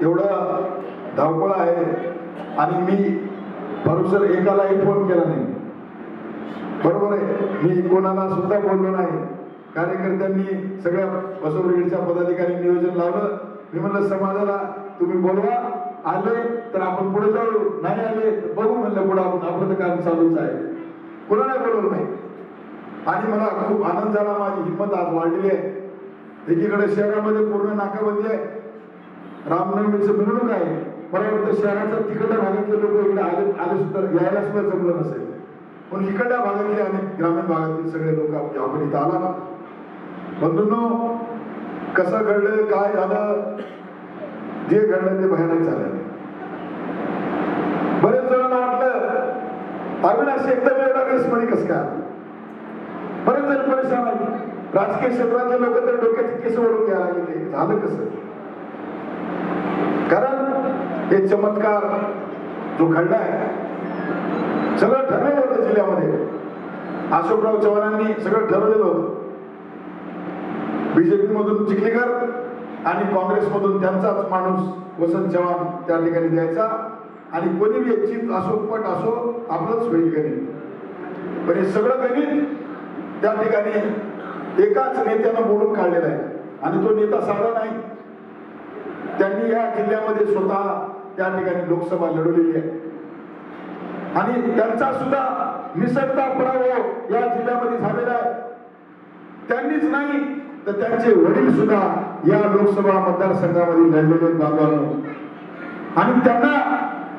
एवढं धावपळ आहे आणि मी भरोसर एकालाही फोन केला नाही. बरोबर आहे. मी कोणाला सुद्धा बोललो नाही. कार्यकर्त्यांनी सगळ्या बसव ब्रिगेडच्या पदाधिकारी नियोजन लावलं. मी म्हणलं समाजाला तुम्ही बोलवा. आले तर आपण पुढे जाऊ. नाही आले तर बघू म्हणलं पुढे आपण. आपलं तर काम चालूच आहे. कोणाला बोलवलं नाही. आणि मला खूप आनंद झाला. माझी हिंमत आज वाढलेली आहे. एकीकडे शहरामध्ये पूर्ण नाकाबंदी आहे. रामनवमीचं मिरवणूक आहे. मला वाटतं शहराच्या तिकडल्या भागातले लोक इकडे आले आले सुद्धा यायला सुद्धा जमलं नसेल. पण इकडल्या भागातले आणि ग्रामीण भागातील सगळे लोक आपण इथं आला बंधूंनो कसं घडलं काय झालं जे घडलं ते भयानक झालं. बरेच जणांना वाटलं अविनाश एकदम एवढा रेसमध्ये कसं काय? बरेच जण परेशान राजकीय क्षेत्रातले लोक तर डोक्याचे केस ओढून घ्यायला लागले. ते झालं कसं? हे चमत्कार जो आहे सगळं ठरलेलं होतं जिल्ह्यामध्ये. अशोकराव चव्हाणांनी सगळं ठरवलेलं होतं. बीजेपी मधून चिखलीकर आणि काँग्रेसमधून त्यांचाच माणूस वसंत चव्हाण त्या ठिकाणी द्यायचा. आणि कोणी बी इच्छित असो पट असो आपलंच होईल गणित. पण हे सगळं गणित त्या ठिकाणी एकाच नेत्यानं बोलून काढलेलं आहे. आणि तो नेता साधा नाही. त्यांनी या जिल्ह्यामध्ये स्वतः त्या ठिकाणी लोकसभा लढवलेली आहे. आणि त्यांचा सुद्धा निसटता पराभव या जिल्ह्यामध्ये झालेला आहे. त्यांनीच नाही तर त्यांचे वडील सुद्धा या लोकसभा मतदारसंघामध्ये लढलेले बाबांनो आणि त्यांना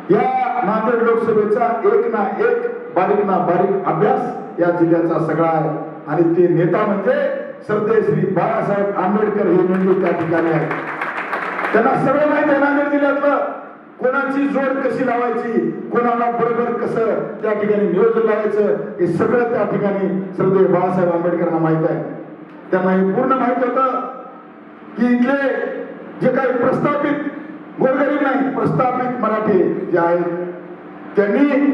या नांदेड लोकसभेचा एक ना एक बारीक ना बारीक अभ्यास या जिल्ह्याचा सगळा आहे. आणि ते नेता म्हणजे सरते श्री बाळासाहेब आंबेडकर हे म्हणजे त्या ठिकाणी आहे त्यांना सगळं माहिती आहे नांदेड जिल्ह्यातलं. कोणाची जोड कशी लावायची कोणाला बरोबर कसं त्या ठिकाणी नियोजन लावायचं हे सगळं त्या ठिकाणी श्रद्धेय बाळासाहेब आंबेडकरांना माहीत आहे. त्यांना हे पूर्ण माहीत होतं की इथले जे काही प्रस्थापित गोरगरीब नाही प्रस्थापित मराठी जे आहेत त्यांनी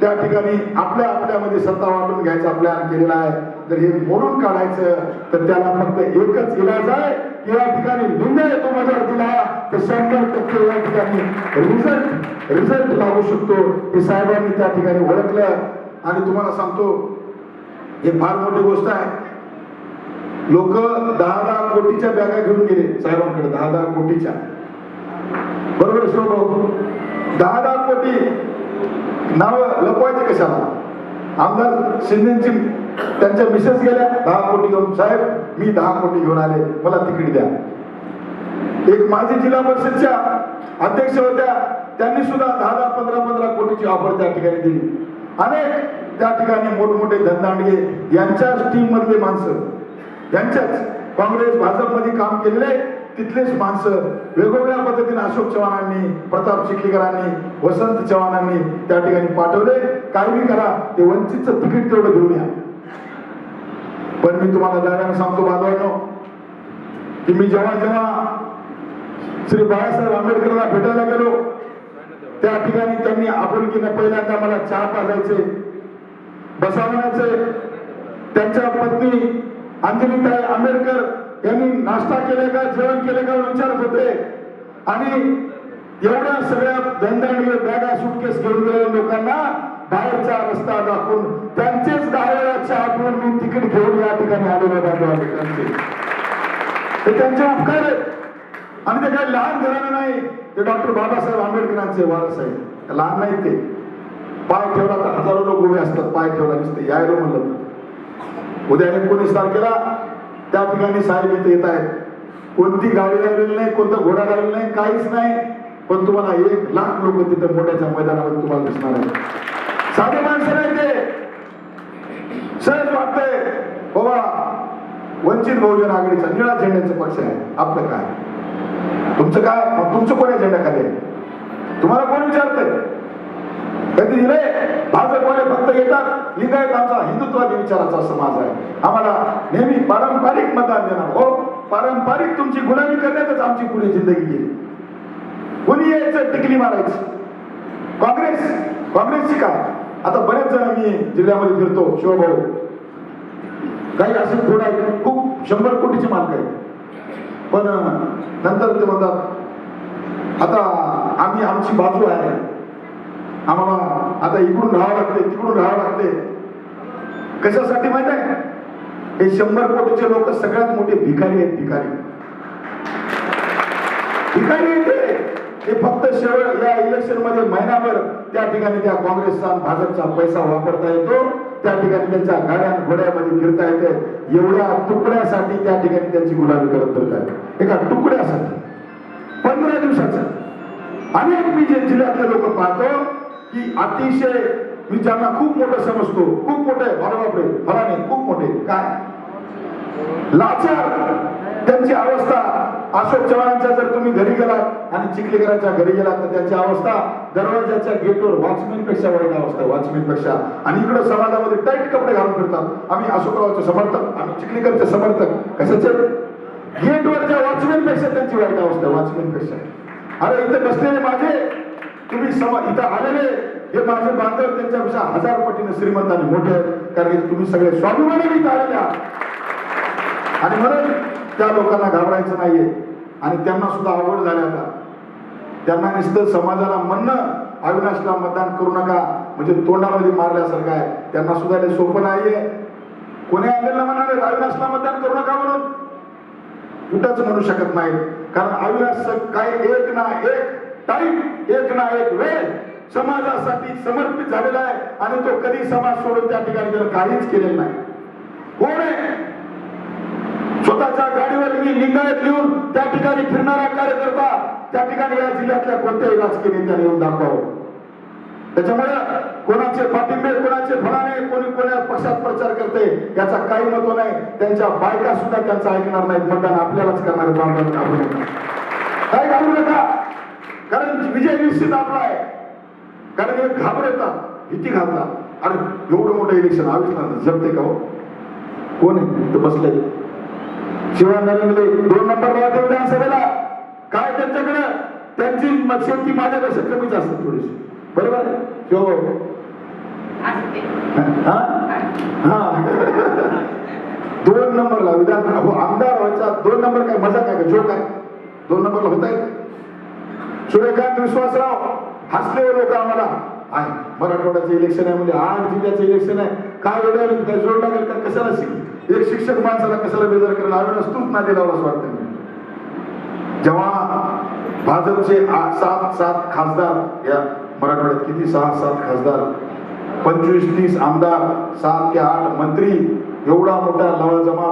त्या ठिकाणी आपल्या आपल्यामध्ये सत्ता वाटून घ्यायचा प्लॅन केलेला आहे. जर हे मोडून काढायचं तर त्याला फक्त एकच इलाज आहे या ठिकाणी निर्णय तो माझ्यावर दिला तर शंभर टक्के या ठिकाणी रिझल्ट रिझल्ट लागू शकतो. हे साहेबांनी त्या ठिकाणी ओळखलं. आणि तुम्हाला सांगतो हे फार मोठी गोष्ट आहे. लोक दहा दहा कोटीच्या बॅगा घेऊन गेले साहेबांकडे दहा दहा कोटीच्या. बरोबर भाऊ? दहा दहा कोटी नाव लपवायचे कशाला? आमदार शिंदेची त्यांच्या मिसेस गेल्या दहा कोटी घेऊन साहेब मी दहा कोटी घेऊन आले मला तिकीट द्या. एक माझी जिल्हा परिषदच्या अध्यक्ष होत्या त्यांनी सुद्धा दहा दहा पंधरा पंधरा कोटीची ऑफर त्या ठिकाणी दिली. अनेक त्या ठिकाणी मोठमोठे धंदांडगे यांच्याच टीम मधले माणसं यांच्याच काँग्रेस भाजपमध्ये काम केलेले तिथलेच माणसं वेगवेगळ्या पद्धतीने अशोक चव्हाणांनी प्रताप चिखलीकरांनी वसंत चव्हाणांनी त्या ठिकाणी पाठवले. काही करा ते वंचितचं तिकीट तेवढं घेऊन या. पण मी तुम्हाला दाव्यानं सांगतो बांधवांनो की मी जेव्हा जेव्हा श्री बाळासाहेब आंबेडकरांना भेटायला गेलो त्या ठिकाणी त्यांनी आपुलकीने पहिल्यांदा मला चहा पाजायचे बसावण्याचे त्यांच्या पत्नी अंजलीताई आंबेडकर यांनी नाश्ता केले का जेवण केले का विचारत होते. आणि एवढ्या सगळ्या धनदांडगे बॅगा सुटकेस घेऊन गेलेल्या लोकांना बाहेरचा रस्ता दाखवून त्यांचेच दहा वेळा मी तिकीट घेऊन या ठिकाणी आलेलो त्यांचे आंबेडकरांचे त्यांचे उपकार आहेत. आणि ते काही लहान घराणं नाही. ते डॉक्टर बाबासाहेब आंबेडकरांचे वारस आहे लहान नाही ते. पाय ठेवला तर हजारो लोक उभे असतात. पाय ठेवला नसते यायला म्हणलं उद्या एकोणीस तारखेला त्या ठिकाणी साहेब इथे येत आहेत. कोणती गाडी लावलेली नाही कोणता घोडा लागलेला नाही काहीच नाही. पण तुम्हाला एक लाख लोक तिथं मोठ्याच्या मैदानावर तुम्हाला दिसणार आहे साधे माणसं नाही ते. सहज वाटतंय बाबा वंचित बहुजन आघाडीचा निळा झेंड्याचा पक्ष आहे. आपलं काय? तुमचं काय? मग तुमचं कोण झेंड्या खाली? आहे तुम्हाला कोण विचारतंय? कधी दिले भाजपवाले फक्त येतात. लिंगायत आमचा हिंदुत्वादी विचाराचा समाज आहे. आम्हाला नेहमी पारंपरिक मतदान देणार हो पारंपरिक तुमची गुलामी करण्यातच आमची पुढे जिंदगी गेली कोणी यायचं? टिकली मारायची. काँग्रेस? काँग्रेसची काय आता बरेच जण मी जिल्ह्यामध्ये फिरतो शिवभाऊ काही असे थोडं आहेत, खूप शंभर कोटीचे मालक आहेत. पण नंतर ते म्हणतात आता आम्ही आमची बाजू आहे. आम्हाला आता इकडून राहावं लागते तिकडून राहावं लागते. कशासाठी माहीत आहे? हे शंभर कोटीचे लोक सगळ्यात मोठे भिकारी आहेत भिकारी. भिकारी आहेत हे फक्त शेवट या इलेक्शनमध्ये महिनाभर त्या ठिकाणी त्या काँग्रेसचा आणि भाजपचा पैसा वापरता येतो. त्या ठिकाणी त्यांच्या गाड्या घोड्यामध्ये फिरता येते. एवढ्या तुकड्यासाठी त्या ठिकाणी त्यांची गुलामी करत फिरतात. एका तुकड्यासाठी. पंधरा दिवसाचं. अनेक मी जे जिल्ह्यातले लोक पाहतो की अतिशय मी ज्यांना खूप मोठं समजतो खूप मोठे अरे बापरे मला नाही खूप मोठे. काय? लाचार. त्यांची अवस्था अशोक चव्हाणांच्या जर तुम्ही घरी गेलात आणि चिखलीकरांच्या घरी गेलात तर त्यांची अवस्था दरवाजाच्या गेटवर वॉचमॅनपेक्षा वाईट अवस्था वॉचमॅनपेक्षा आणि इकडे समाजामध्ये टाईट कपडे घालून फिरतात. आम्ही अशोकरावचे समर्थक आम्ही चिखलीकरचे समर्थक. कशाचे? गेटवरच्या वॉचमॅनपेक्षा त्यांची वाईट अवस्था वॉचमॅनपेक्षा अरे इथे बसलेले माझे तुम्ही समाज इथं आलेले हे माझे बांधव त्यांच्यापेक्षा हजार पटीने श्रीमंत आणि मोठे आहेत. कारण तुम्ही सगळे स्वाभिमानी आलेल्या आणि म्हणून त्या लोकांना घाबरायचं नाहीये. आणि त्यांना सुद्धा आवड झाली आता. त्यांना नुसतं समाजाला म्हणणं अविनाशला मतदान करू नका म्हणजे तोंडामध्ये मारल्यासारखं आहे. त्यांना सुद्धा हे सोपं नाहीये. कोणी आपल्याला म्हणाले अविनाशला मतदान करू नका म्हणून. कुठंच म्हणू शकत नाही कारण अविनाश काही एक ना एक टाईम एक ना एक वेळ समाजासाठी समर्पित झालेला आहे. आणि तो कधी समाज सोडून त्या ठिकाणी त्यानं काहीच केलेलं नाही. कोण आहे? स्वतःच्या गाडीवर मी लिंगायत लिहून त्या ठिकाणी फिरणारा कार्यकर्ता त्या ठिकाणी या जिल्ह्यातल्या कोणत्याही राजकीय नेत्याने येऊन दाखवावं. त्याच्यामुळे कोणाचे पाठिंबे कोणाचे फळाने कोणी कोण्या पक्षात प्रचार करते याचा काही महत्त्व नाही. त्यांच्या बायका सुद्धा त्यांचं ऐकणार नाहीत. मतदान आपल्यालाच करणार काय घाबरू नका. कारण विजय निश्चित आपला आहे. कारण हे घाबरतात भीती घालतात. अरे एवढं मोठं इलेक्शन आविष्कार जमते का हो? कोण आहे? बसले शिवाय नरेंद्र दोन नंबरला होते विधानसभेला. काय त्यांच्याकडे? त्यांची शेती माझ्यापेक्षा कमीच असते थोडीशी. बरोबर आहे? शिवभाऊ हा? हा. दोन नंबरला विधान हो आमदार व्हायचा. दोन नंबर काय? मजा काय? जोक आहे? दोन नंबरला होत आहे? सूर्यकांत विश्वासराव हसले लोक आम्हाला आहे मराठवाड्याचं इलेक्शन आहे म्हणजे आठ जिल्ह्याचं इलेक्शन आहे. काय नाही, काय जोड लागेल? का कशाला शिक? एक शिक्षक माणसाला कशाला बेजार करायला आम्ही नसतोच ना दिला असं वाटतं जेव्हा भाजपचे सात सात खासदार या मराठवाड्यात किती सहा सात खासदार? पंचवीस तीस आमदार सात ते आठ मंत्री एवढा मोठा लवाजमा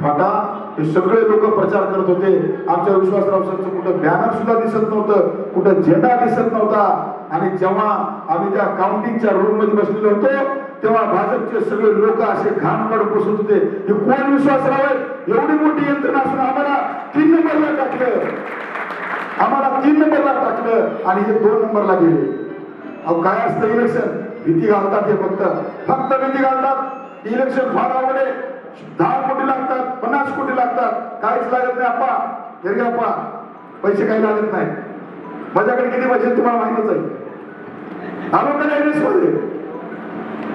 फाटा हे सगळे लोक प्रचार करत होते. आमच्या विश्वासराव सरचं कुठं बॅनर सुद्धा दिसत नव्हतं कुठं झेंडा दिसत नव्हता. आणि जेव्हा आम्ही त्या काउंटिंगच्या रूममध्ये बसलेलो होतो तेव्हा भाजपचे सगळे लोक असे घाम बसत होते. हे कोण विश्वासराव आहे एवढी मोठी यंत्रणा असून आम्हाला तीन नंबरला टाकलं. आम्हाला तीन नंबरला टाकलं आणि हे दोन नंबरला गेले. अहो काय असतं इलेक्शन भीती घालतात हे फक्त. फक्त भीती घालतात. इलेक्शन फार आवडे दहा कोटी लागतात पन्नास कोटी लागतात. काहीच लागत नाही. अप्पा हेरगे अप्पा पैसे काही लागत नाही माझ्याकडे किती पैसे तुम्हाला माहितच आहे. आलो का नाही रेसमध्ये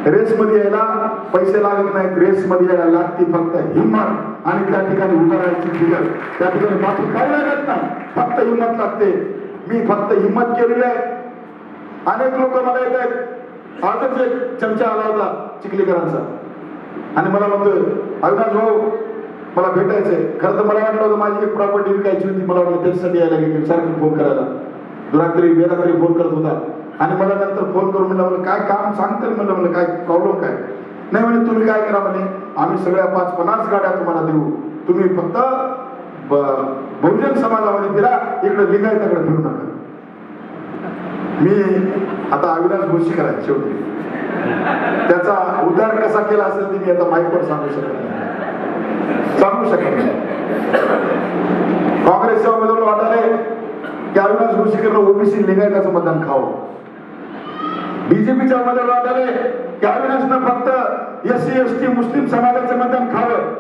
रेसमध्ये यायला पैसे लागत नाहीत. रेसमध्ये यायला लागते फक्त हिंमत आणि त्या ठिकाणी उभं राहायची फिगर त्या ठिकाणी बाकी काय लागत नाही. फक्त हिंमत लागते. मी फक्त हिंमत केलेली आहे. अनेक लोक मला येत आहेत. आजच एक चमचा आला होता चिखलीकरांचा. आणि मला म्हणतोय अविनाश भाऊ मला भेटायचंय. खरं तर मला वाटलं होतं माझी एक प्रॉपर्टी विकायची होती. मला वाटलं त्याच्यासाठी यायला गेली. सारखं फोन करायला. दुरात्री बेरात्री फोन करत होता. आणि मला नंतर फोन करून म्हणलं म्हणलं काय काम सांगतील? म्हणलं म्हणलं काय प्रॉब्लेम काय? नाही म्हणे तुम्ही काय करा म्हणे आम्ही सगळ्या पाच पन्नास गाड्या तुम्हाला देऊ. तुम्ही फक्त बहुजन समाजामध्ये फिरा इकडे लिंगायताकडे फिरू नका. मी आता अविनाश घोषी करायचे शेवटी. त्याचा उद्धार कसा केला असेल ते मी आता माईकवर सांगू शकत नाही. सांगू शकत नाही. काँग्रेसच्या उमेदवार वाटाले की अविनाश घोषीकरला ओबीसी लिंगायताचं मतदान खावं. बीजेपीच्या उमेदवार वाटाले की फक्त एस सी एस टी मुस्लिम समाजाचं मतदान खावं.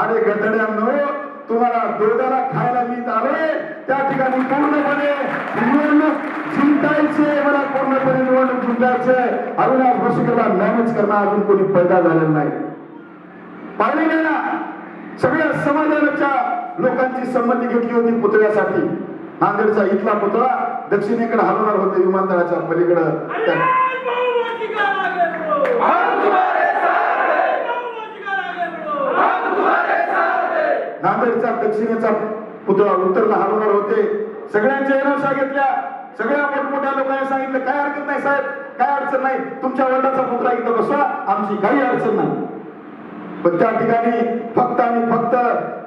अरे गधड्यांनो तुम्हाला दोघाला खायला मी आले त्या ठिकाणी पूर्णपणे निवडणूक जिंकायचे मला पूर्णपणे निवडणूक जिंकायचे. अविनाश भोसकरला मॅनेज करणं अजून कोणी पैदा झालेलं नाही. पाहिले ना सगळ्या समाजाच्या लोकांची संमती घेतली होती पुतळ्यासाठी. नांदेडचा इथला पुतळा. दक्षिणेकडे हलवणार होते विमानतळाच्या पलीकडं. त्या- नांदेडचा दक्षिणेचा पुतळा उत्तरला हलवणार होते. सगळ्यांच्या एनोशा घेतल्या. सगळ्या मोठमोठ्या लोकांनी सांगितलं काय हरकत नाही साहेब काय अडचण नाही. तुमच्या वडिलाचा पुतळा इथं बसवा. आमची काही अडचण नाही. पण त्या ठिकाणी फक्त आणि फक्त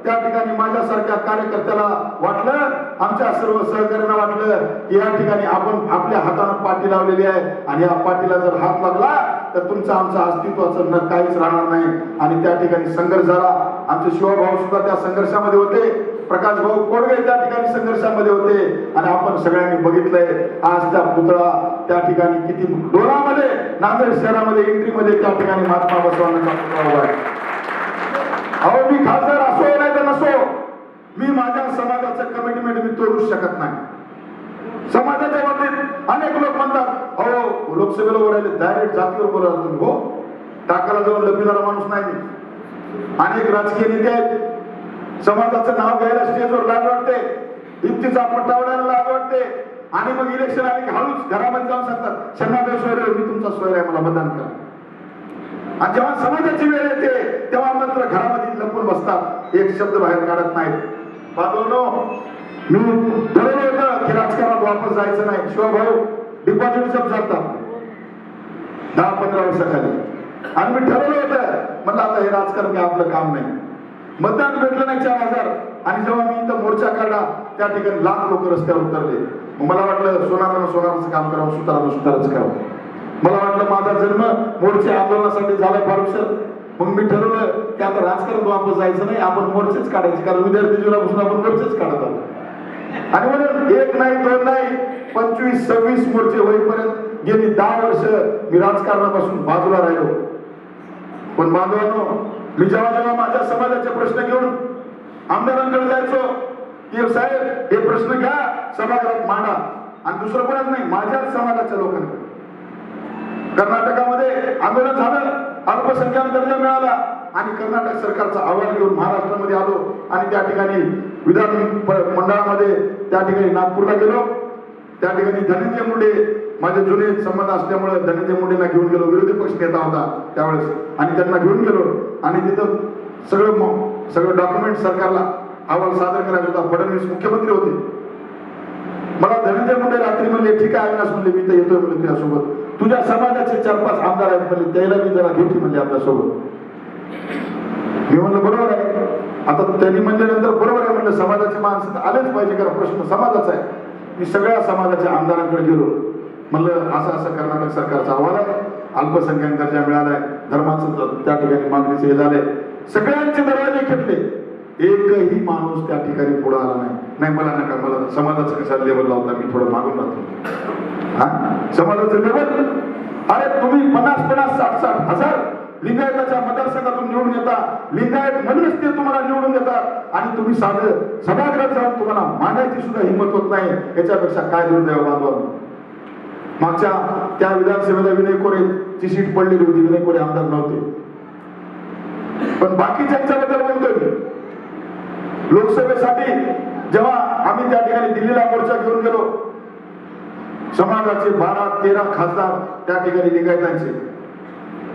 त्या ठिकाणी माझ्यासारख्या कार्यकर्त्याला वाटलं आमच्या सर्व सहकार्यांना वाटलं की या ठिकाणी आपण आपल्या हातानं पाठी लावलेली आहे. आणि या पाठीला जर हात लागला तर तुमचं आमचं अस्तित्वाचं न काहीच राहणार नाही. आणि त्या ठिकाणी संघर्ष झाला. आमचे शिवभाऊ सुद्धा त्या संघर्षामध्ये होते. प्रकाश भाऊ कोडगे त्या ठिकाणी संघर्षामध्ये होते. आणि आपण सगळ्यांनी बघितलंय आज त्या पुतळा त्या ठिकाणी किती डोळामध्ये नांदेड शहरामध्ये एंट्रीमध्ये त्या ठिकाणी महात्मा बसवांचा पुतळा उभा आहे. अहो मी खासदार असो नाही तर नसो मी माझ्या समाजाचं कमिटमेंट मी तोडू शकत नाही. समाजाच्या बाबतीत अनेक लोक म्हणतात अहो लोकसभेला उभं डायरेक्ट जातीवर बोलायला तुम्ही हो? टाकाला जाऊन लपिणारा माणूस नाही अनेक राजकीय नेते आहेत. समाजाचं नाव घ्यायला स्टेजवर लाज वाटते. युक्तीचा पटावड्याला लाज वाटते. आणि मग इलेक्शन आले की हळूच घरामध्ये जाऊन सांगतात शर्माबाई सोयरे मी तुमचा सोयर आहे मला मतदान करा. आणि जेव्हा समाजाची वेळ येते तेव्हा मात्र घरामध्ये लपून बसतात. एक शब्द बाहेर काढत नाहीत. बांधवांनो मी ठरवलं होतं की राजकारणात वापस जायचं नाही. शिवाय भाऊ डिपॉझिट सब जातात दहा पंधरा वर्षाखाली. आणि मी ठरवलं होतं. म्हणलं आता हे राजकारण काय आपलं काम नाही. मतदान भेटलं नाही चार हजार. आणि जेव्हा मी इथं मोर्चा काढला त्या ठिकाणी लाख लोक रस्त्यावर उतरले. मग मला वाटलं सोनारानं सोनाराचं काम करावं सुतारानं सुतारच करावं. मला वाटलं माझा जन्म मोर्चे आंदोलनासाठी झाला फार मग मी ठरवलं की आता राजकारण वापस जायचं नाही आपण मोर्चेच काढायचे कारण विद्यार्थी जीवनापासून आपण मोर्चेच काढत आहोत. आणि म्हणून एक नाही दोन नाही पंचवीस सव्वीस मोर्चे होईपर्यंत गेली दहा वर्ष मी राजकारणापासून बाजूला राहिलो. पण बांधवांनो मी जेव्हा जेव्हा माझ्या समाजाचे प्रश्न घेऊन आमदारांकडे जायचो की साहेब हे प्रश्न घ्या समाजात मांडा. आणि दुसरं कोणाच नाही माझ्याच समाजाच्या लोकांकडे. कर्नाटकामध्ये आंदोलन झालं. अल्पसंख्याक दर्जा मिळाला आणि कर्नाटक सरकारचा अहवाल घेऊन महाराष्ट्रामध्ये आलो आणि त्या ठिकाणी विधान मंडळामध्ये त्या ठिकाणी नागपूरला गेलो. त्या ठिकाणी धनंजय मुंडे माझे जुने संबंध असल्यामुळे धनंजय मुंडेंना घेऊन गेलो. विरोधी पक्ष नेता होता त्यावेळेस. आणि त्यांना घेऊन गेलो. आणि तिथं सगळं सगळं डॉक्युमेंट सरकारला अहवाल सादर करायचा होता. फडणवीस मुख्यमंत्री होते. मला धनंजय मुंडे रात्री म्हणले ठीक आहे अविनाश म्हणले मी तर येतोय म्हणले तुझ्यासोबत. तुझ्या समाजाचे चार पाच आमदार आहेत म्हणले त्याला मी जरा घेतली म्हणले आपल्यासोबत. मी म्हणलं बरोबर आहे. आता त्यांनी म्हणल्यानंतर बरोबर आहे म्हणलं समाजाचे माणसं तर आलेच पाहिजे कारण प्रश्न समाजाचा आहे. मी सगळ्या समाजाच्या आमदारांकडे गेलो. म्हणलं असं असं कर्नाटक सरकारचा अहवाल आहे. अल्पसंख्याक दर्जा मिळालाय. धर्माचं त्या ठिकाणी मागणीचे हे झाले सगळ्यांचे दरवाजे खेटले. एकही माणूस त्या ठिकाणी पुढे आला नाही. नाही मला नका मला समाजाचं कसा लेवल लावता? मी थोडं मागून राहतो हा? समाजाचं लेवल अरे तुम्ही पन्नास पन्नास साठ साठ हजार लिंगायताच्या मतदारसंघातून निवडून येता. लिंगायत म्हणूनच ते तुम्हाला निवडून देतात आणि तुम्ही साधं सभागृहात जाऊन तुम्हाला मांडायची सुद्धा हिंमत होत नाही. याच्यापेक्षा काय दुर्दैव बांधवा मागच्या त्या विधानसभेला विनय कोरेची सीट पडलेली होती. विनय कोरे आमदार नव्हते. पण बाकीच्यांच्याबद्दल बोलतोय मी. लोकसभेसाठी जेव्हा आम्ही त्या ठिकाणी दिल्लीला मोर्चा घेऊन गेलो समाजाचे बारा तेरा खासदार त्या ठिकाणी निघायचे.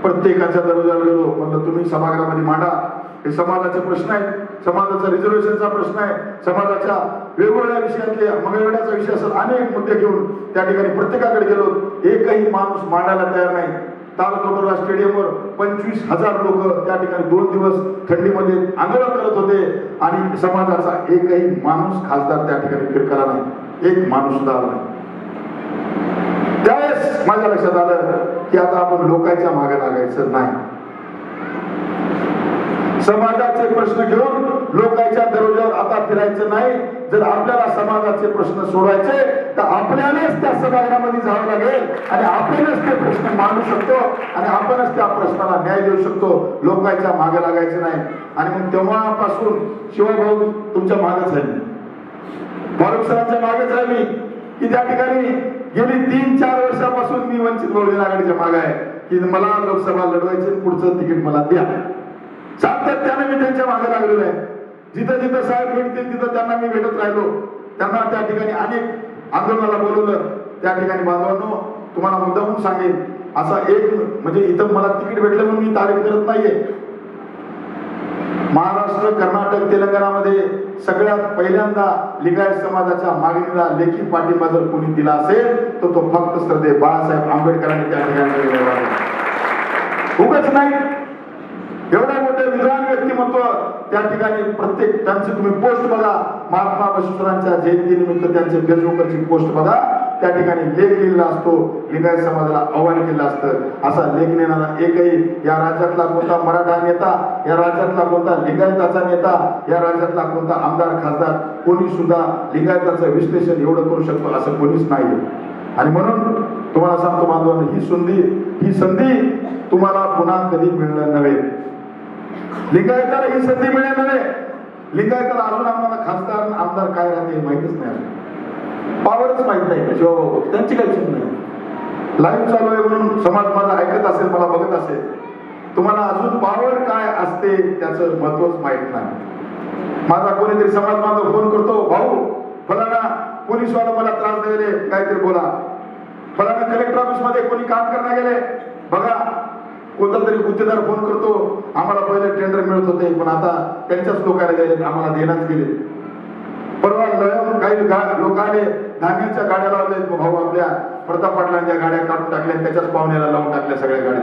प्रत्येकाच्या दरवाजावर गेलो म्हणलं तुम्ही सभागृहामध्ये मांडा. हे समाजाचे प्रश्न आहेत. समाजाचा रिझर्वेशनचा प्रश्न आहे. समाजाच्या वेगवेगळ्या विषयातले मंगळवेड्याचा विषय असेल अनेक मुद्दे घेऊन त्या ठिकाणी प्रत्येकाकडे गेलो. एकही माणूस मांडायला तयार नाही. तालकटोरा स्टेडियमवर पंचवीस हजार लोक त्या ठिकाणी दोन दिवस थंडीमध्ये आंदोलन करत होते आणि समाजाचा एकही माणूस खासदार त्या ठिकाणी फिरकला नाही. एक माणूस सुद्धा आला नाही. त्यावेळेस माझ्या लक्षात आलं की आता आपण लोकांच्या मागे लागायचं नाही. समाजाचे प्रश्न घेऊन लोकांच्या दरवाजावर आता फिरायचं नाही. जर आपल्याला समाजाचे प्रश्न सोडायचे तर आपल्यालाच त्या सभागृहामध्ये जावं लागेल. आणि आपणच ते प्रश्न मांडू शकतो. आणि आपणच त्या प्रश्नाला न्याय देऊ शकतो. लोकांच्या मागे लागायचं नाही. आणि मग तेव्हापासून शिवभाऊ तुमच्या मागच झाली. फारुख सरांच्या मागेच आहे की त्या ठिकाणी गेली तीन चार वर्षापासून मी वंचित बहुजन आघाडीच्या मागे आहे. की मला लोकसभा लढवायची पुढचं तिकीट मला द्या. सातत्याने मी त्यांच्या मागे लागलेलो आहे. जिथं जिथं साहेब भेटतील तिथं त्यांना मी भेटत राहिलो. त्यांना त्या ठिकाणी अनेक आंदोलनाला बोलवलं. त्या ठिकाणी बांधवांनो तुम्हाला मुद्दामून सांगेन. असा एक म्हणजे इथं मला तिकीट भेटलं म्हणून मी तारीफ करत नाहीये. महाराष्ट्र कर्नाटक तेलंगणामध्ये सगळ्यात पहिल्यांदा लिंगायत समाजाच्या मागणीला लेखी पाठिंबा जर कोणी दिला असेल तर तो फक्त श्रद्धे बाळासाहेब आंबेडकरांनी त्या ठिकाणी उगाच नाही. होतं. त्या ठिकाणी प्रत्येक त्यांची तुम्ही पोस्ट बघा. महात्मा बसवेश्वरांच्या जयंतीनिमित्त त्यांचे फेसबुकवरची पोस्ट बघा. त्या ठिकाणी लेख लिहिलेला असतो. लिंगायत समाजाला आव्हान केलं असतं. असा लेख लिहिणारा एकही या राज्यातला कोणता मराठा नेता या राज्यातला कोणता लिंगायताचा नेता या राज्यातला कोणता आमदार खासदार कोणी सुद्धा लिंगायताचं विश्लेषण एवढं करू शकतो असं कोणीच नाही आणि म्हणून तुम्हाला सांगतो बांधवांनो ही संधी ही संधी तुम्हाला पुन्हा कधी मिळणार नव्हे. लिंगायताला ही संधी मिळणार नव्हे लिंगायताला अजून आम्हाला खासदार आमदार काय राहते हे माहितच नाही पावरच माहीत नाही शिवबाबू हो, हो, हो. त्यांची काही चिन्ह नाही. लाईव्ह चालू आहे म्हणून समाज माझा ऐकत असेल मला बघत असेल. तुम्हाला अजून पावर काय असते त्याचं महत्वच माहीत नाही. माझा कोणीतरी समाज बांधव फोन करतो भाऊ फलाना पोलीसवाला मला त्रास द्यायले. काहीतरी बोला. फलाना कलेक्टर ऑफिसमध्ये कोणी काम करणार गेले? बघा कोणता तरी गुत्तेदार फोन करतो आम्हाला पहिले टेंडर मिळत होते पण आता त्यांच्याच लोकांना गेले आम्हाला देण्यात गेले परवा लयम काही गा- लोकांनी धान्याच्या गाड्या लावल्या भाऊ आपल्या प्रताप पाटलांच्या गाड्या काढून टाकल्या त्याच्याच पाहुण्याला लावून टाकल्या सगळ्या गाड्या.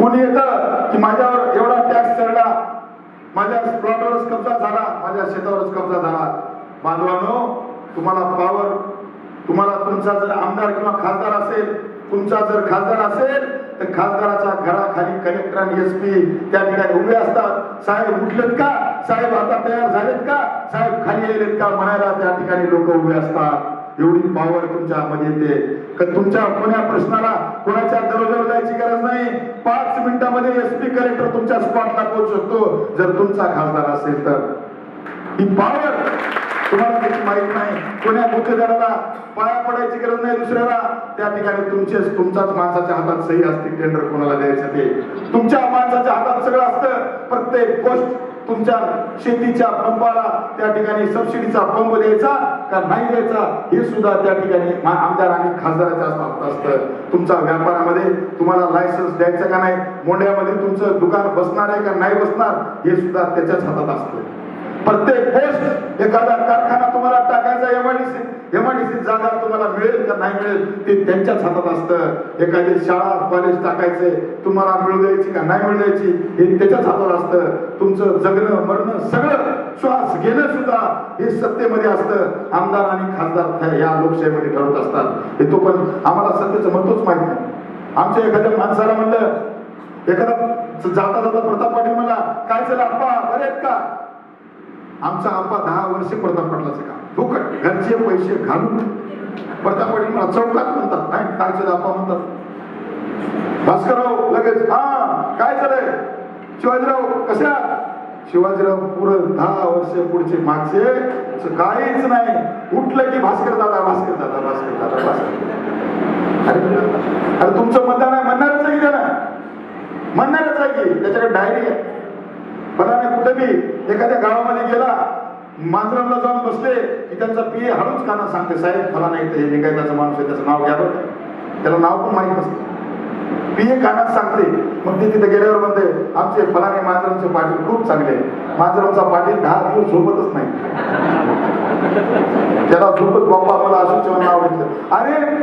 कोणी येतं की माझ्यावर एवढा टॅक्स चढला माझ्या प्लॉटवरच कब्जा झाला माझ्या शेतावरच कब्जा झाला? बांधवानो तुम्हाला पावर तुम्हाला तुमचा जर आमदार किंवा खासदार असेल तुमचा जर खासदार असेल तर खासदाराच्या घराखाली कलेक्टर आणि एस पी त्या ठिकाणी उभे असतात. साहेब उठलेत का? साहेब आता तयार झालेत का? साहेब खाली येलेत का? म्हणायला त्या ठिकाणी लोक उभे असतात. एवढी पॉवर तुमच्यामध्ये येते. का तुमच्या कोण्या प्रश्नाला कोणाच्या दरोजर जायची गरज नाही? पाच मिनिटामध्ये एस पी कलेक्टर तुमच्या स्पॉटला पोहोचू शकतो. जर तुमचा खासदार असेल तर. ही पॉवर तुम्हाला त्याची माहीत नाही. कोण्या गुत्तेदाराला पाया पडायची गरज नाही दुसऱ्याला त्या ठिकाणी तुमचेच तुमच्याच माणसाच्या हातात सही असते टेंडर कोणाला द्यायचं ते. तुमच्या माणसाच्या हातात सगळं असतं. प्रत्येक गोष्ट तुमच्या शेतीच्या पंपाला त्या ठिकाणी सबसिडीचा पंप द्यायचा का नाही द्यायचा हे सुद्धा त्या ठिकाणी आमदार आणि खासदाराच्या हातात असतं. तुमच्या व्यापारामध्ये तुम्हाला लायसन्स द्यायचं का नाही मोंड्यामध्ये तुमचं दुकान बसणार आहे का नाही बसणार हे सुद्धा त्याच्याच हातात असतं. प्रत्येक गोष्ट एखादा कारखाना तुम्हाला टाकायचा एमआयडीसी एमआयडीसी जागा तुम्हाला मिळेल का नाही मिळेल ते त्यांच्याच हातात असतं. एखादी शाळा कॉलेज टाकायचे तुम्हाला मिळू द्यायची का नाही मिळू द्यायची हे त्याच्याच हातात असतं. तुमचं जगणं मरणं सगळं श्वास घेणं सुद्धा हे सत्तेमध्ये असतं. आमदार आणि खासदार या लोकशाहीमध्ये ठरवत असतात. हे तो पण आम्हाला सत्तेचं महत्वच माहीत नाही. आमच्या एखाद्या माणसाला म्हणलं एखादा जाता जाता प्रताप पाटील म्हणला काय चला अप्पा बरे आहेत का? आमचा आप्पा दहा वर्ष प्रताप पाटलाचं काम फुकट हो घरचे पैसे घालून प्रताप पाटील मला चौकात म्हणतात. नाही काय झालं आप्पा म्हणतात? भास्करराव लगेच. हा काय झालंय? शिवाजीराव कशा? शिवाजीराव पुरं दहा वर्ष पुढचे मागचे. असं काहीच नाही. उठलं की भास्कर दादा भास्कर दादा भास्कर दादा भास्कर अरे अरे तुमचं मतदान आहे म्हणणारच आहे की त्याला म्हणणारच आहे की? त्याच्याकडे डायरी आहे. फलाने कुठे बी एखाद्या गावामध्ये गेला मांजरांना जाऊन बसले की त्यांचा पी हळूच काना सांगते साहेब मला नाही हे निघायचा माणूस आहे त्याचं नाव घ्या बरं. त्याला नाव पण माहीत नसतं. पीए कानात सांगते. मग ते तिथे गेल्यावर म्हणते आमचे फलाने मांजरांचे पाटील खूप चांगले आहे. मांजरांचा पाटील दहा दिवस झोपतच नाही. त्याला झोपत बाप्पा मला अशोक नाव घेतलं. अरे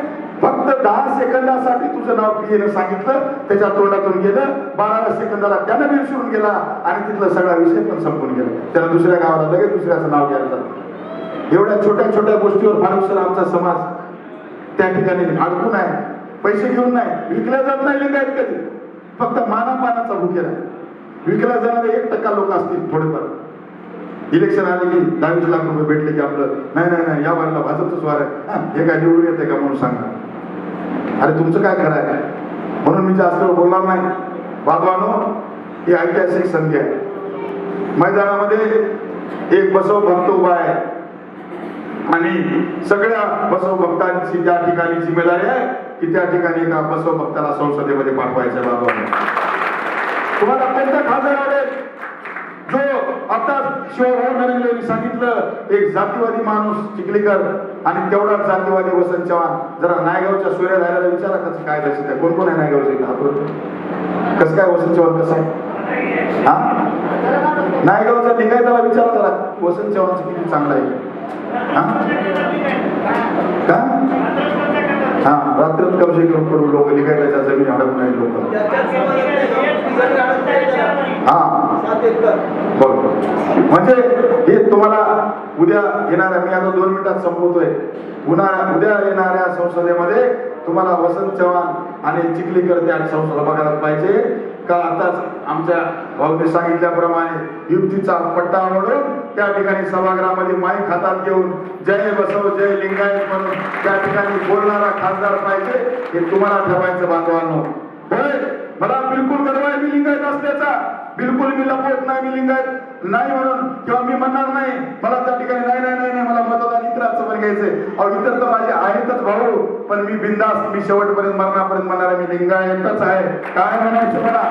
फक्त दहा सेकंदासाठी तुझं नाव प्रियेनं सांगितलं त्याच्या तोंडातून गेलं बाराव्या सेकंदाला त्यानं बी विसरून गेला आणि तिथला सगळा विषय पण संपून गेला. त्याला दुसऱ्या गावाला लगेच दुसऱ्याचं नाव घ्यायला जातं एवढ्या छोट्या छोट्या गोष्टीवर फार आमचा समाज त्या ठिकाणी अडकून आहे. पैसे घेऊन नाही विकल्या जात नाही लिंगायत कधी. फक्त मानापानाचा भुकेला. विकल्या जाणारे एक टक्का लोक असतील थोडेफार. इलेक्शन आले की दहावीस लाख रुपये भेटले की आपलं नाही नाही नाही या वारीला भाजपच वार आहे. हे काय निवडून येते का म्हणून सांगा. अरे तुमचं काय खरं आहे? म्हणून मी जास्त बोलणार नाही. बाबानो ही ऐतिहासिक संधी आहे. मैदानामध्ये एक बसव भक्त उभा आहे. आणि सगळ्या बसव भक्तांची त्या ठिकाणी जिम्मेदारी आहे की त्या ठिकाणी एका बसव भक्ताला संसदेमध्ये पाठवायचं बाबा तुम्हाला अत्यंत खासदार आवडेल जो आता त्यांनी सांगितलं एक जातीवादी माणूस चिखलीकर आणि तेवढाच जातीवादी वसंत चव्हाण. जरा नायगावच्या सूर्य धाराला विचारा कसं काय लक्षात आहे कोण कोण आहे नायगावचे इथं? कसं काय वसंत चव्हाण कसं आहे? हा? नायगावचा लिंगायताला विचारा जरा. वसंत चव्हाणचं किती चांगलं आहे. हा? का? हा रात्रीत कब्जे म्हणजे कम करून लोक. लिंगायताच्या जमीन हडप नाही लोक. हा. बघ म्हणजे हे तुम्हाला उद्या येणाऱ्या मी आता दोन मिनिटात संपवतोय. उन्हा उद्या येणाऱ्या संसदेमध्ये तुम्हाला वसंत चव्हाण आणि चिखलीकर त्या संसद बघायला पाहिजे. का आताच आमच्या भाऊने सांगितल्याप्रमाणे युक्तीचा पट्टा आवडून त्या ठिकाणी सभागृहामध्ये माईक हातात घेऊन जय बसव जय लिंगायत म्हणून त्या ठिकाणी बोलणारा खासदार पाहिजे हे तुम्हाला ठरवायचं बांधवांनो. होय मला बिलकुल गर्व आहे मी लिंगायत असल्याचा. बिलकुल मी लपवत नाही मी लिंगायत नाही म्हणून किंवा मी म्हणणार नाही. मला त्या ठिकाणी नाही नाही नाही नाही मला मतदान इतरांचं पण घ्यायचंय. अहो इतर तर माझे आहेतच भाऊ पण मी बिंदास मी शेवटपर्यंत मरणापर्यंत म्हणणार मी लिंगायतच आहे. काय म्हणायचं मला?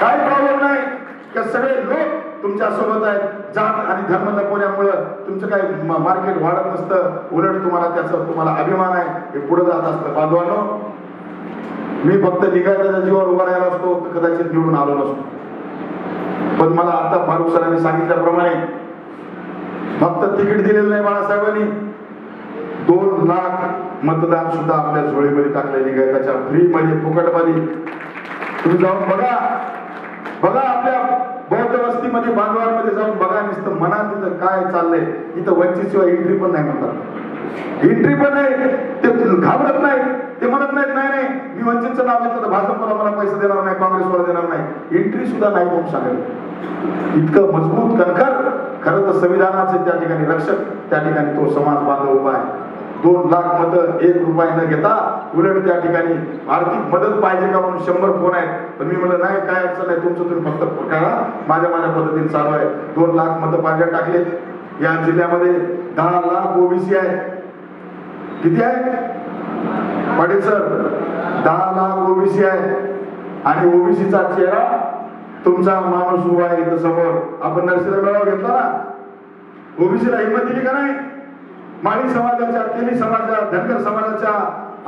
काय प्रॉब्लेम नाही. का सगळे लोक तुमच्यासोबत आहेत. जात आणि धर्म लपवल्यामुळं तुमचं काही मार्केट वाढत नसतं. उलट तुम्हाला त्याचा तुम्हाला अभिमान आहे. हे पुढे जात असतं. बांधवानो मी फक्त लिंगायताच्या जीवावर उभा राहिला असतो तर कदाचित निवडून आलो नसतो. पण मला आता फारुख सरांनी सांगितल्याप्रमाणे फक्त तिकीट दिलेलं नाही बाळासाहेबांनी. दोन लाख मतदान सुद्धा आपल्या झोळीमध्ये टाकले लिंगायताच्या फ्री मध्ये फुकटमध्ये. तुम्ही जाऊन बघा. बघा आपल्या बौद्ध वस्तीमध्ये बांधवांमध्ये जाऊन बघा नुसतं मनात इथं काय चाललंय. इथं वंचित शिवाय एंट्री पण नाही म्हणतात. एंट्री पण नाही. ते घाबरत नाही ते म्हणत नाहीत नाही नाही मी वंचितचं नाव घेतलं तर भाजपला मला मला पैसे देणार नाही काँग्रेसवाला देणार नाही. एंट्री सुद्धा नाही म्हणून सांगेल इतकं मजबूत कणखर. खरं तर संविधानाचे त्या ठिकाणी रक्षक त्या ठिकाणी तो समाज बांधव उभा आहे. दोन लाख मतं एक रुपये न घेता उलट त्या ठिकाणी आर्थिक मदत पाहिजे का म्हणून शंभर फोन आहेत. पण मी म्हणलं नाही काय अडचण नाही तुमचं तुम्ही फक्त करा. माझ्या माझ्या पद्धतीने चालू आहे. दोन लाख मतं पाहिजे टाकले या जिल्ह्यामध्ये दहा लाख ओबीसी आहे किती आहे पाटील सर दहा लाख ओबीसी आहे आणि ओबीसीचा चेहरा तुमचा माणूस उभा आहे इथं समोर. आपण नर्सरी मेळावा घेतला ना? ओबीसीला हिंमत दिली का नाही? माळी समाजाच्या तेली समाजाच्या धनगर समाजाच्या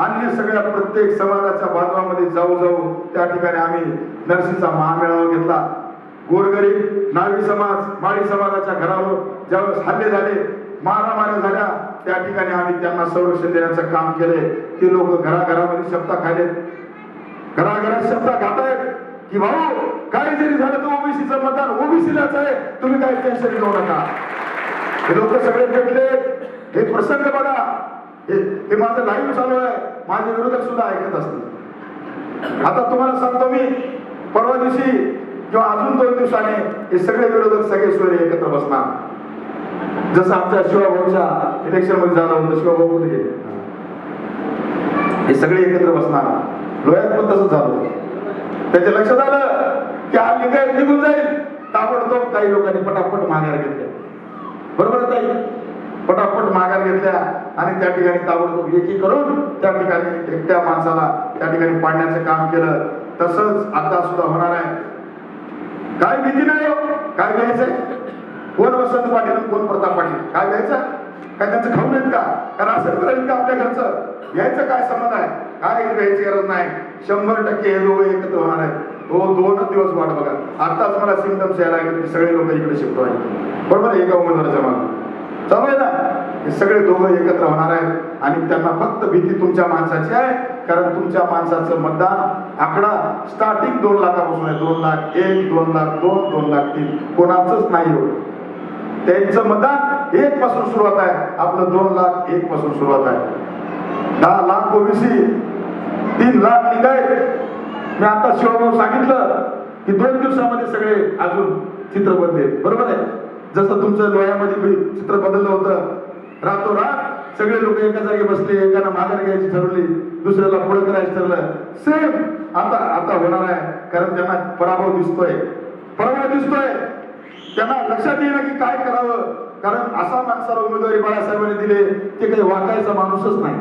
अन्य सगळ्या प्रत्येक समाजाच्या बांधवामध्ये जाऊ जाऊ त्या ठिकाणी आम्ही नरसीचा महामेळावा घेतला. गोरगरीब नावी समाज माळी समाजाच्या घरावर ज्यावेळेस हल्ले झाले मारामाऱ्या झाल्या त्या ठिकाणी आम्ही त्यांना संरक्षण देण्याचं काम केले. ते लोक घराघरामध्ये शब्दा खायलेत. घराघरात शब्द खातायत की भाऊ काय जरी झालं तर ओबीसीचं मतदान ओबीसीलाच आहे. तुम्ही काय टेन्शन घेऊ नका. हे लोक सगळे भेटले हे प्रसंग बघा. हे हे माझं लाईव्ह चालू आहे. माझे विरोधक सुद्धा ऐकत असतील. आता तुम्हाला सांगतो मी परवा दिवशी किंवा अजून दोन दिवसाने हे सगळे विरोधक सगळे सूर्य एकत्र बसणार. जसं आमच्या शिवाभाऊच्या इलेक्शनमध्ये झालं होतं शिवाभाऊ कुठे गेले? हे सगळे एकत्र बसणार. लोह्यात पण तसंच झालं त्याच्या लक्षात आलं की हा निघून जाईल. ताबडतोब काही लोकांनी पटापट माघार घेतल्या. बरोबर ताई? पटापट माघार घेतल्या आणि त्या ठिकाणी ताबडतोब एकी करून त्या ठिकाणी एकट्या माणसाला त्या ठिकाणी पाडण्याचं काम केलं. तसंच आता सुद्धा होणार आहे. काय भीती नाही हो. काय घ्यायचंय? कोण वसंत पाटील कोण प्रताप पाटील? काय घ्यायचं? काय त्यांचं खाऊन येत का? कारण असं करायचं का आपल्या घरचं? घ्यायचं काय संबंध आहे? काय घ्यायची गरज नाही. शंभर टक्के हे लोक एकत्र होणार आहेत. हो दोनच दिवस वाट बघा. आताच मला सिमटम्स यायला लागले सगळे लोक इकडे शिफ्ट व्हायचे. बरोबर आहे एका उमेदवाराच्या मागे? चालू आहे ना. हे सगळे दोघं एकत्र होणार आहेत आणि त्यांना फक्त भीती तुमच्या माणसाची आहे कारण तुमच्या माणसाचं मतदान आकडा स्टार्टिंग दोन लाखापासून आहे. दोन लाख एक दोन लाख दोन दोन लाख तीन. कोणाचंच नाही हो त्यांचं मतदान एक पासून सुरुवात आहे. आपलं दोन लाख एक पासून सुरुवात आहे. दहा लाख ओबीसी तीन लाख निघाय मी आता शिवभाऊ सांगितलं की दोन दिवसामध्ये सगळे अजून चित्र बदलेल. बरोबर आहे? जसं तुमचं लोह्यामध्ये चित्र बदललं होतं रातोरात सगळे लोक एका जागी बसले एकाना माघार घ्यायची ठरवली दुसऱ्याला पुढे करायचं ठरलं. सेम आता आता होणार आहे कारण त्यांना पराभव दिसतोय. पराभव दिसतोय. त्यांना लक्षात येईना की काय करावं. कारण असा माणसाला उमेदवारी बाळासाहेबांनी दिले ते काही वाकायचा माणूसच नाही.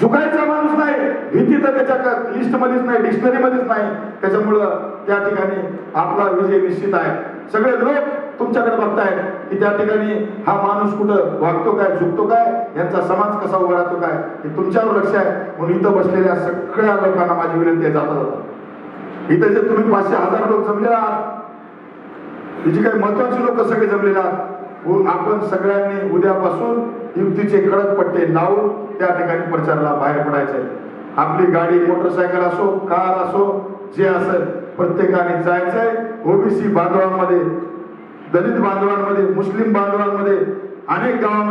झुकायचा माणूस नाही. भीती तर त्याच्या लिस्ट मध्येच नाही डिक्शनरी मध्येच नाही. त्याच्यामुळं त्या ठिकाणी आपला विजय निश्चित आहे. सगळे लोक तुमच्याकडे बघताय की त्या ठिकाणी हा माणूस कुठं वागतो काय झुकतो काय यांचा समाज कसा उभा राहतो काय हे तुमच्यावर लक्ष आहे. म्हणून इथं बसलेल्या सगळ्या लोकांना माझी विनंती आहे जाता जाता. इथं जे तुम्ही पाचशे हजार लोक जमलेला आहात जी काही महत्त्वाचे लोक सगळे जमलेले आहात व आपण सगळ्यांनी उद्यापासून युक्तीचे कडक पट्टे लावून त्या ठिकाणी प्रचाराला बाहेर पडायचे आपली गाडी मोटरसायकल असो कार असो जे असेल प्रत्येकाने जायचंय. ओबीसी बांधवांमध्ये दलित बांधवांमध्ये मुस्लिम बांधवांमध्ये अनेक गावामध्ये